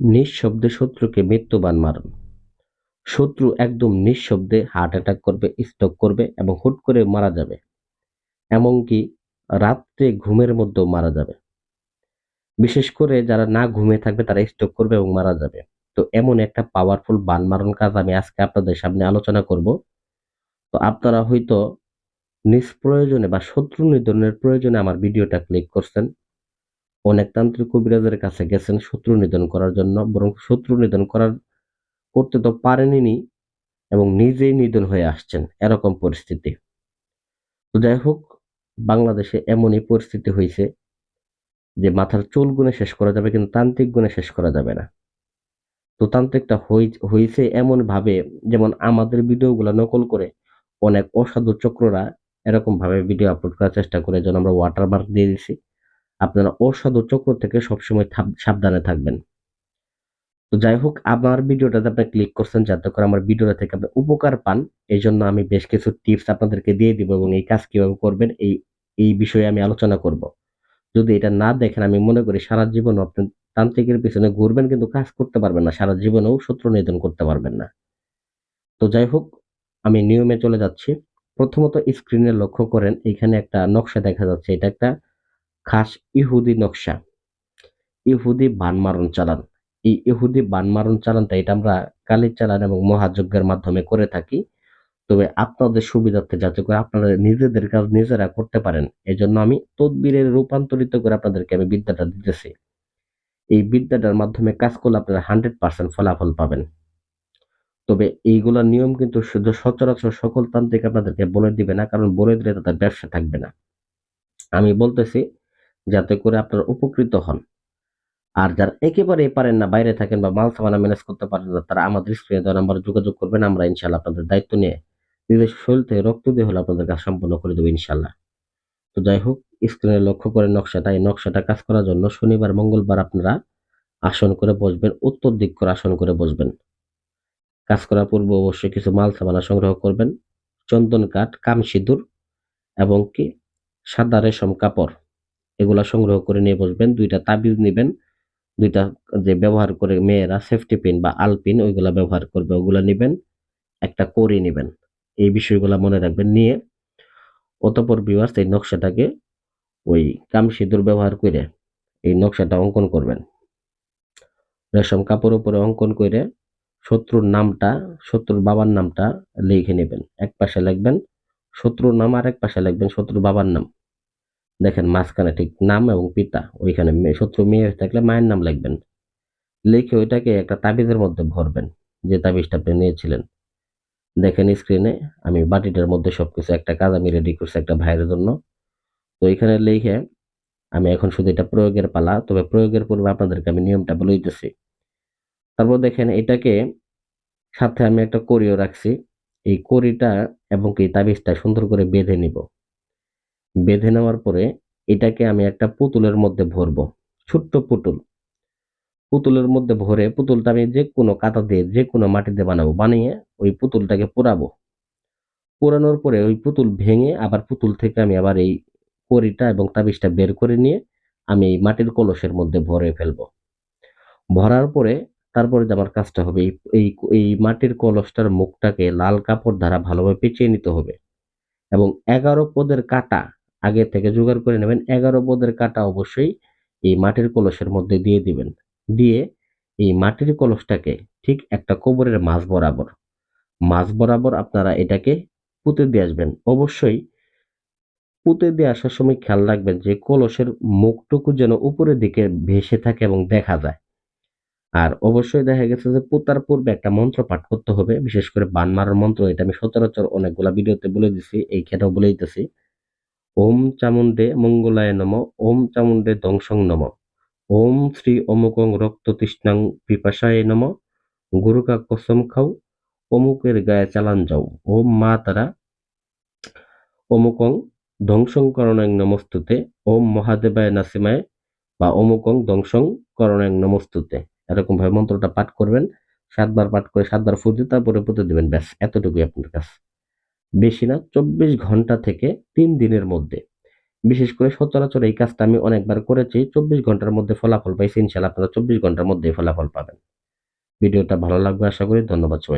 নিঃশব্দে শত্রুকে মৃত্যুবান মারুন। শত্রু একদম নিঃশব্দে হার্ট অ্যাটাক করবে স্ট্রোক করবে এবং হুট করে মারা যাবে। এমনকি রাত্রে ঘুমের মধ্যেও মারা যাবে। বিশেষ করে যারা না ঘুমিয়ে থাকবে, তারা স্ট্রোক করবে এবং মারা যাবে। তো এমন একটা পাওয়ারফুল বান মারণ কাজ আমি আজকে আপনাদের সামনে আলোচনা করব। তো আপনারা হয়তো নিষ্প্রয়োজনে বা শত্রু নিধনের প্রয়োজনে আমার ভিডিওটা ক্লিক করছেন। অনেক তান্ত্রিক কবিরাজের কাছে গেছেন শত্রু নিধন করার জন্য, বরং শত্রু নিধন করার করতে তো পারেনি এবং নিজেই নিধন হয়ে আসছেন এরকম পরিস্থিতি। তো যাই হোক, বাংলাদেশে এমনই পরিস্থিতি হয়েছে যে মাথার চুল গুণে শেষ করা যাবে কিন্তু তান্ত্রিক গুণে শেষ করা যাবে না। তো তান্ত্রিকটা হয়েছে এমন ভাবে যেমন আমাদের ভিডিওগুলো নকল করে অনেক অসাধু চক্ররা এরকম ভাবে ভিডিও আপলোড করার চেষ্টা করে যেন আমরা ওয়াটারমার্ক দিয়ে দিছি। আপনারা অসাধু চক্র থেকে সবসময় সাবধানে থাকবেন। তো যাই হোক আমার ভিডিওটাতে আপনি ক্লিক করছেন যাতে করে আমার ভিডিওটা থেকে আপনি উপকার পান। এই জন্য আমি বেশ কিছু টিপস আপনাদেরকে দিয়ে দিব এবং এই কাজ কীভাবে করবেন এই এই বিষয়ে আমি আলোচনা করব। যদি এটা না দেখেন, আমি মনে করি সারা জীবন আপনি তান্ত্রিকের পিছনে ঘুরবেন কিন্তু কাজ করতে পারবেন না, সারা জীবনেও শত্রু নিধন করতে পারবেন না। তো যাই হোক আমি নিয়মে চলে যাচ্ছি। প্রথমত স্ক্রিনে লক্ষ্য করেন, এখানে একটা নকশা দেখা যাচ্ছে, এটা একটা খাস ইহুদি নকশা। ইহুদি বানমারণ চালান। এই ইহুদি বানমারণ চালানটা এটা আমরা কালির চালান এবং মহাযজ্ঞের মাধ্যমে করে থাকি। তবে আপনাদের সুবিধার্থে যাতে করে আপনারা নিজেদের কাজ নিজেরা করতে পারেন এই জন্য আমি তদবিরের রূপান্তরিত করে আপনাদেরকে আমি বিদ্যাটা দিতেছি। এই বিদ্যাটার মাধ্যমে কাজ করলে আপনারা হান্ড্রেড পার্সেন্ট ফলাফল পাবেন। তবে এইগুলা নিয়ম কিন্তু শুধু সচরাচর সকল তান্ত্রিক আপনাদেরকে বলে দিবে না, কারণ বলে দিলে তাদের ব্যবসা থাকবে না। আমি বলতেছি যাতে করে আপনারা উপকৃত হন। আর যারা একেবারেই পারেন না, বাইরে থাকেন বা মাল সামানা ম্যানেজ করতে পারেন না, তারা আমাদের স্ক্রিনে দেওয়া নাম্বারে যোগাযোগ করবেন। আমরা ইনশাল্লাহ আপনাদের দায়িত্ব নিয়ে নিজের শরীর থেকে রক্ত দিয়ে হলে আপনাদের কাজ সম্পন্ন করে দেবো ইনশাল্লাহ তো যাই হোক, স্ক্রিনে লক্ষ্য করে নকশাটা, এই নকশাটা কাজ করার জন্য শনিবার, মঙ্গলবার আপনারা আসন করে বসবেন, উত্তর দিক করে আসন করে বসবেন। কাজ করার পূর্বে অবশ্যই কিছু মাল সামানা সংগ্রহ করবেন। চন্দন কাঠ কাম সিঁদুর এবং কি সাদা রেশম কাপড়। এগুলা সংগ্রহ করে নিয়ে বসবেন, দুইটা তাবিজ নেবেন, দুইটা যে ব্যবহার করে মেয়েরা সেফটি পিন বা আলপিন ওইগুলা ব্যবহার করবে, ওগুলা নেবেন, একটা করি নেবেন। এই বিষয়গুলো মনে রাখবেন, নিয়ে অতপর বিবাস এই নকশাটাকে ওই কাম সিঁদুর ব্যবহার করে এই নকশাটা অঙ্কন করবেন। রেশম কাপড় উপরে অঙ্কন করে শত্রুর নামটা, শত্রুর বাবার নামটা লিখে নেবেন। এক পাশে লিখবেন, শত্রুর নাম আর এক পাশে লিখবেন, শত্রুর বাবার নাম। দেখেন মাঝখানে ঠিক নাম এবং পিতা, ওইখানে শত্রু মেয়ে থাকলে মায়ের নাম লিখবেন। লিখে ওইটাকে একটা তাবিজের মধ্যে ভরবেন, যে তাবিজটা আপনি নিয়েছিলেন। দেখেন স্ক্রিনে আমি বাটিটার মধ্যে সবকিছু, একটা কাজ আমি রেডি করছি একটা ভাইয়ের জন্য। তো এখানে লিখে আমি এখন শুধু এটা প্রয়োগের পালা, তবে প্রয়োগের পূর্বে আপনাদেরকে আমি নিয়মটা বলে দিতেছি তারপর দেখেন এটাকে সাথে আমি একটা করিও রাখছি। এই করিটা এবং এই তাবিজটা সুন্দর করে বেঁধে নিব। বেঁধে নেওয়ার পরে এটাকে আমি একটা পুতুলের মধ্যে ভরবো, ছোট্ট পুতুল। পুতুলের মধ্যে ভরে পুতুলটা আমি যে কোনো কাতা দিয়ে যে কোনো মাটিতে বানাবো, বানিয়ে ওই পুতুলটাকে পোড়াবো। পোড়ানোর পরে ওই পুতুল ভেঙে আবার পুতুল থেকে আমি আবার এই কড়িটা এবং তাবিজটা বের করে নিয়ে আমি এই মাটির কলসের মধ্যে ভরে ফেলব। ভরার পরে তারপরে যে আমার কাজটা হবে এই এই মাটির কলসটার মুখটাকে লাল কাপড় দ্বারা ভালোভাবে পেঁচিয়ে নিতে হবে এবং এগারো পদের কাটা আগে থেকে জোগাড় করে নেবেন। এগারো পদের কাটা অবশ্যই এই মাটির কলসের মধ্যে দিয়ে দিবেন। দিয়ে এই মাটির কলসটাকে ঠিক একটা কবরের মাছ বরাবর মাছ বরাবর আপনারা এটাকে পুঁতে দিয়ে আসবেন। অবশ্যই পুঁতে দিয়ে আসার সময় খেয়াল রাখবেন যে কলসের মুখটুকু যেন উপরের দিকে ভেসে থাকে এবং দেখা যায়। আর অবশ্যই দেখা গেছে যে পুতার পূর্বে একটা মন্ত্র পাঠ করতে হবে। বিশেষ করে বান মারার মন্ত্র, এটা আমি সচরাচর অনেকগুলা ভিডিওতে বলে দিছি এইখানেও বলে দিতেছি। ওম চামুণ্ডে মঙ্গলায় নম, ওম চামুণ্ডে ধ্বংসং নম, ওম শ্রী অমুকং রক্ত তৃষ্ণাং পিপাসায় নম, গুরুকা কসম খাও, অমুকের গায়ে চালান যাও, ওম মা তারা, অমুকং ধ্বংসং করণাং নমস্তুতে, ওম মহাদেবায় নাসিমায়, বা অমুকং ধ্বংসং করণাং নমস্তুতে। এরকম ভাবে মন্ত্রটা পাঠ করবেন, সাতবার পাঠ করে সাতবার দিয়ে তারপরে পুঁতে দেবেন, ব্যাস, এতটুকুই আপনার কাছে বেশি না, চব্বিশ ঘণ্টা থেকে তিন দিনের মধ্যে। বিশেষ করে সচরাচর এই কাজটা আমি অনেকবার করেছি, চব্বিশ ঘণ্টার মধ্যে ফলাফল পাইছি ইনশাল্লাহ আপনারা চব্বিশ ঘণ্টার মধ্যে ফলাফল পাবেন। ভিডিওটা ভালো লাগবে আশা করি, ধন্যবাদ সবাই